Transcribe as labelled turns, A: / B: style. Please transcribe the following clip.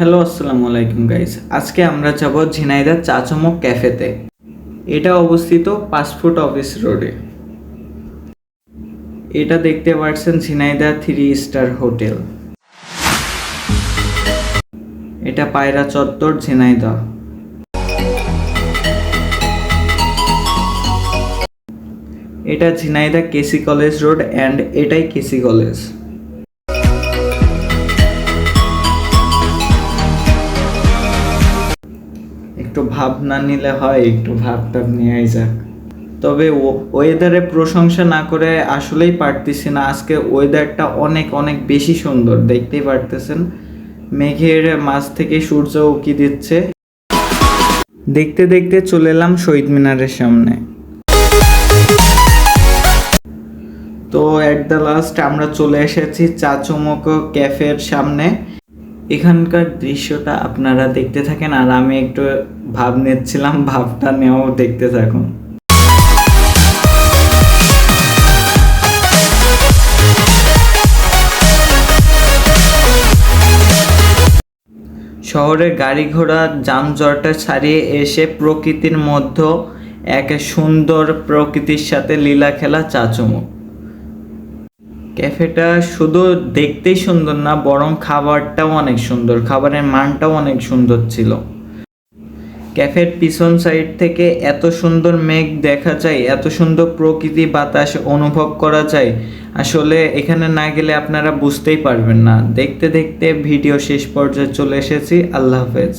A: Hello, আসসালামু আলাইকুম guys আজকে আমরা যাব ঝিনাইদা চাচমক ক্যাফেতে। এটা অবস্থিত পাসপোর্ট অফিস রোডে। এটা দেখতে পাচ্ছেন ঝিনাইদা থ্রি স্টার হোটেল। এটা পায়রা চত্বর ঝিনাইদা এটা Jhenaidah K C college road and এটাই কেসি কলেজ। একটু ভাব না নিলে হয়, একটু ভাবটা নিয়ে যাক। তবে ওয়েদারে প্রশংসা না করে আসলেই পারতেছি না। আজকে ওয়েদারটা অনেক অনেক বেশি সুন্দর, দেখতেই পারতেছেন। মেঘের মাঝ থেকে সূর্য উকি দিচ্ছে। দেখতে দেখতে চলে এলাম শহীদ মিনারের সামনে। তো অ্যাট দ্য লাস্ট আমরা চলে এসেছি চাচুমক ক্যাফের সামনে। এখানকার দৃশ্যটা আপনারা দেখতে থাকেন, আর আমি একটু ভাব নিচ্ছিলাম, ভাবটা নেওয়াও দেখতে থাকুন শহরের গাড়ি ঘোড়া যানজটটা ছাড়িয়ে এসে প্রকৃতির মধ্যে এক সুন্দর প্রকৃতির সাথে লীলা খেলা চাচুমুখ। ক্যাফেটা শুধু দেখতেই সুন্দর না, বরং খাবারটাও অনেক সুন্দর, খাবারের মানটাও অনেক সুন্দর ছিল। ক্যাফের পিছন সাইড থেকে এত সুন্দর মেঘ দেখা যায়, এত সুন্দর প্রকৃতি বাতাস অনুভব করা যায়। আসলে এখানে না গেলে আপনারা বুঝতেই পারবেন না। দেখতে দেখতে ভিডিও শেষ পর্যায়ে চলে এসেছি। আল্লাহ হাফেজ।